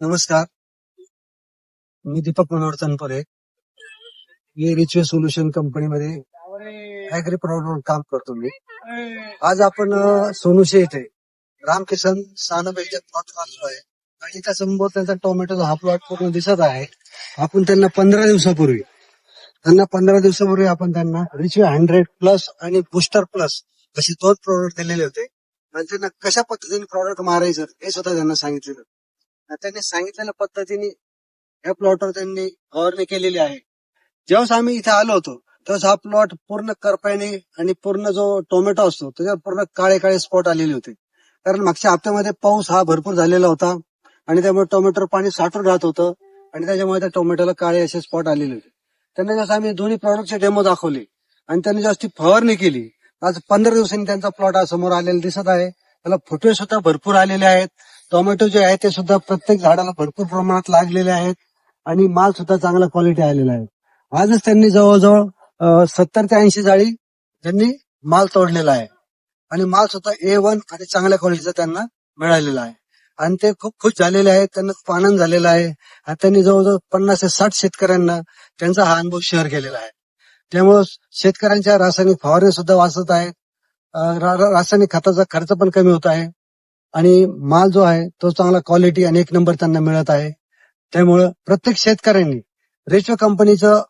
नमस्कार. मी दीपक मनोहर तनपरे. मी रिचवे सोल्युशन कंपनीमध्ये ऍग्री प्रॉडक्ट काम करतो मी. आज आपण सोनुशे येथे रामकिशन सानबाईच्या प्लॉट वाचलो आहे. आणि त्या समोर त्यांचा टोमॅटोचा हा प्लॉट पूर्ण दिसत आहे. आपण त्यांना पंधरा दिवसापूर्वी त्यांना पंधरा दिवसापूर्वी आपण त्यांना रिचवे हंड्रेड प्लस आणि बुस्टर प्लस असे दोन प्रोडक्ट दिलेले होते. आणि त्यांना कशा पद्धतीने प्रॉडक्ट मारायचं हे सुद्धा त्यांना सांगितलेलं त्यांनी सांगितलेल्या पद्धतीने या प्लॉटवर त्यांनी फवारणी केलेली आहे. जेव्हा आम्ही इथे आलो होतो तेव्हा हा प्लॉट पूर्ण करपायने आणि पूर्ण जो टोमॅटो असतो त्याच्यावर पूर्ण काळे काळे स्पॉट आलेले होते. कारण मागच्या हप्त्यामध्ये पाऊस हा भरपूर झालेला होता आणि त्यामुळे टोमॅटोवर पाणी साठून राहत होतं आणि त्याच्यामुळे त्या टोमॅटोला काळे असे स्पॉट आलेले होते. त्यांना जसं आम्ही दोन्ही प्रॉडक्टचे डेमो दाखवले आणि त्यांनी जास्त फवारणी केली आज पंधरा दिवसांनी त्यांचा प्लॉट हा समोर आलेला दिसत आहे. त्याला फुटवे सुद्धा भरपूर आलेले आहेत. टोमॅटो जे आहे ते सुद्धा प्रत्येक झाडाला भरपूर प्रमाणात लागलेले आहेत आणि माल सुद्धा चांगला क्वालिटी आलेला आहे. आजच त्यांनी जवळजवळ सत्तर ते ऐंशी जाळी त्यांनी माल तोडलेला आहे. आणि माल सुद्धा ए वन आणि चांगल्या क्वालिटीचा त्यांना मिळालेला आहे. आणि ते खूप खुश झालेले आहेत त्यांना खूप आनंद झालेला आहे. आणि त्यांनी जवळजवळ पन्नास ते साठ शेतकऱ्यांना त्यांचा हा अनुभव शेअर केलेला आहे. त्यामुळे शेतकऱ्यांच्या रासायनिक फवारणी सुद्धा वाचत आहेत. रा- रासायनिक खताचा खर्च पण कमी होत आहे. आणि माल जो आहे तो चांगला क्वालिटी आणि एक नंबर त्यांना मिळत आहे. त्यामुळं प्रत्येक शेतकऱ्यांनी रेचो कंपनीचं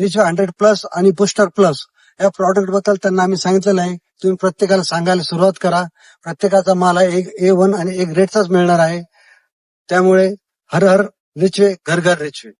रेचो हंड्रेड प्लस आणि बुस्टर प्लस या प्रॉडक्टबद्दल त्यांना आम्ही सांगितलेलं आहे. तुम्ही प्रत्येकाला सांगायला सुरुवात करा. प्रत्येकाचा माल एक ए वन आणि एक रेटचाच मिळणार आहे. त्यामुळे हर हर रिचवे घर घर रिचवे